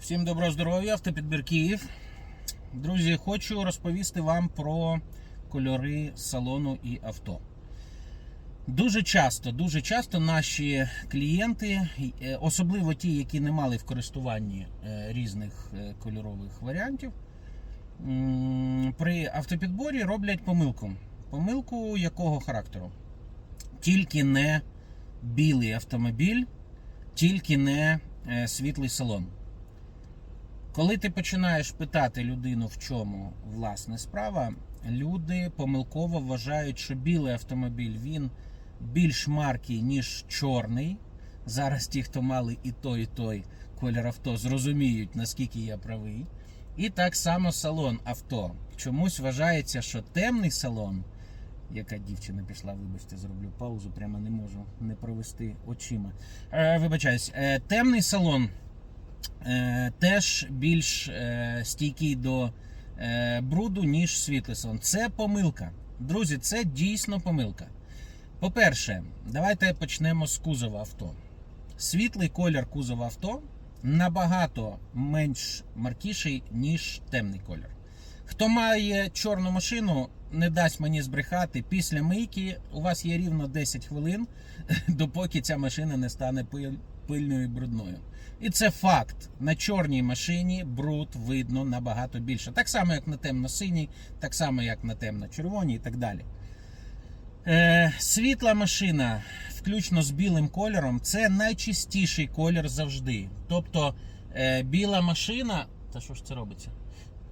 Всім доброго здоров'я, автопідбір Київ. Друзі, хочу розповісти вам про кольори салону і авто. Дуже часто, дуже часто наші клієнти, е, особливо ті, які не мали в користуванні е, різних е, кольорових варіантів, при автопідборі роблять помилку. Помилку якого характеру? Тільки не білий автомобіль, тільки не світлий салон. Коли ти починаєш питати людину, в чому власне справа, люди помилково вважають, що білий автомобіль він більш маркий, ніж чорний. Зараз ті, хто мали і той, і той колір авто, зрозуміють, наскільки я правий. І так само салон авто. Чомусь вважається, що темний салон, яка дівчина пішла, вибачте, зроблю паузу, прямо не можу не провести очима. Е, вибачаюсь, е, темний салон теж більш е, стійкий до е, бруду, ніж світлий салон. Це помилка. Друзі, це дійсно помилка. По-перше, давайте почнемо з кузова авто. Світлий колір кузова авто набагато менш маркіший, ніж темний колір. Хто має чорну машину, не дасть мені збрехати. Після мийки у вас є рівно 10 хвилин, допоки ця машина не стане пильною і брудною. І це факт. На чорній машині бруд видно набагато більше. Так само, як на темно-синій, так само, як на темно-червоній і так далі. Е, світла машина, включно з білим кольором, це найчистіший колір завжди. Тобто е, біла машина. Та що ж це робиться?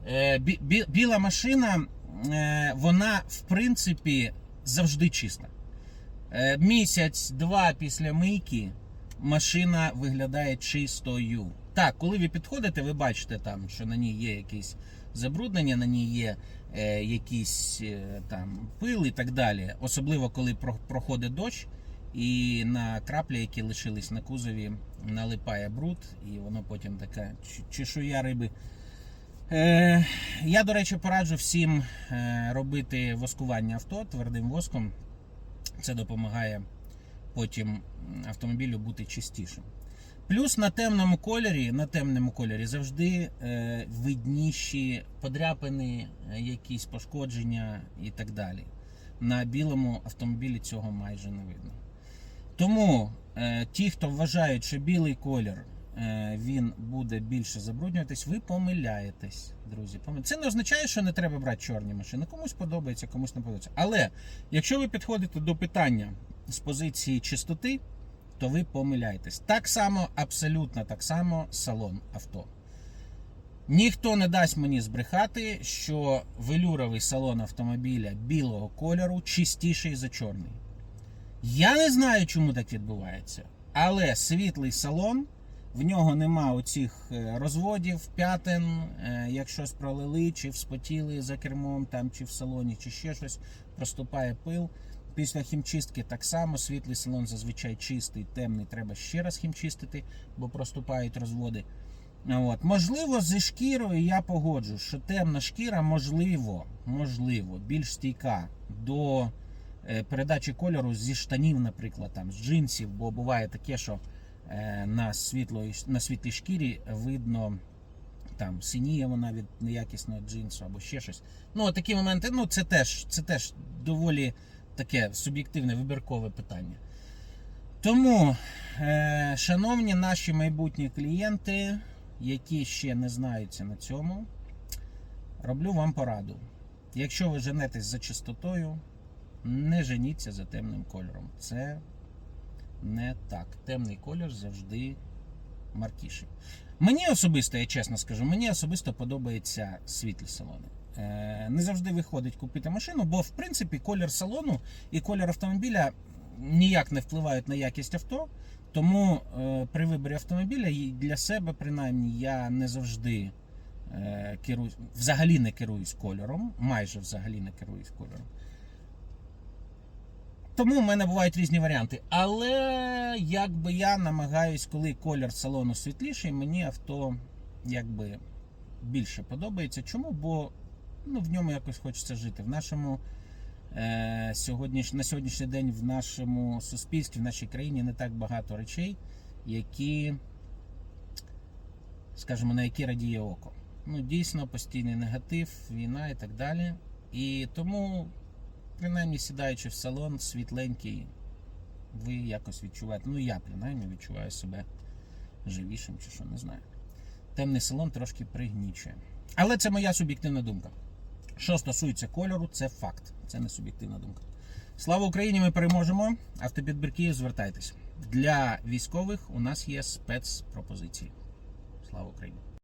Е, бі, бі, біла машина, е, вона в принципі завжди чиста. Е, Місяць-два після мийки машина виглядає чистою. Так, коли ви підходите, ви бачите там, що на ній є якісь забруднення, на ній є е, якісь е, там пил і так далі. Особливо коли про- проходить дощ, і на краплі, які лишились на кузові, налипає бруд, і воно потім така чешуя риби. Е, я, до речі, пораджу всім е, робити воскування авто твердим воском. Це допомагає потім автомобілю бути чистішим. Плюс на темному кольорі, на темному кольорі завжди е, видніші подряпини, якісь пошкодження і так далі. На білому автомобілі цього майже не видно. Тому ті, хто вважають, що білий колір він буде більше забруднюватись, ви помиляєтесь, друзі. Це не означає, що не треба брати чорні машини. Комусь подобається, комусь не подобається. Але якщо ви підходите до питання з позиції чистоти, то ви помиляєтесь. Так само, абсолютно так само салон авто. Ніхто не дасть мені збрехати, що велюровий салон автомобіля білого кольору чистіший за чорний. Я не знаю, чому так відбувається, але світлий салон, в нього нема оцих е, розводів, п'ятин, е, як щось пролили, чи вспотіли за кермом, там, чи в салоні, чи ще щось, проступає пил. Після хімчистки так само світлий салон зазвичай чистий, темний, треба ще раз хімчистити, бо проступають розводи. От. Можливо, зі шкірою я погоджу, що темна шкіра, можливо, можливо, більш стійка до е, передачі кольору зі штанів, наприклад, там, з джинсів, бо буває таке, що на, світло, на світлій шкірі видно. Там синіє вона від неякісного джинсу або ще щось. Ну, такі моменти, ну це теж, це теж доволі таке суб'єктивне вибіркове питання. Тому, е, шановні наші майбутні клієнти, які ще не знаються на цьому, роблю вам пораду. Якщо ви женетесь за чистотою, не женіться за темним кольором. Це не так. Темний колір завжди маркіший. Мені особисто, я чесно скажу, мені особисто подобаються світлі салони. Е, Не завжди виходить купити машину, бо в принципі колір салону і колір автомобіля ніяк не впливають на якість авто. Тому е, при виборі автомобіля для себе, принаймні, я не завжди е, керуюсь, взагалі не керуюсь кольором, майже взагалі не керуюсь кольором. Тому в мене бувають різні варіанти. Але якби я намагаюсь, коли колір салону світліший, мені авто якби більше подобається. Чому? Бо ну, в ньому якось хочеться жити. В нашому е, сьогодніш, на сьогоднішній день в нашому суспільстві, в нашій країні не так багато речей, які скажімо, на які радіє око. Ну, дійсно, постійний негатив, війна і так далі. І тому, принаймні, сідаючи в салон, світленький, ви якось відчуваєте. Ну, я принаймні відчуваю себе живішим чи що, не знаю. Темний салон трошки пригнічує. Але це моя суб'єктивна думка. Що стосується кольору, це факт. Це не суб'єктивна думка. Слава Україні! Ми переможемо. Автопідбір Київ, звертайтесь. Для військових у нас є спецпропозиції. Слава Україні!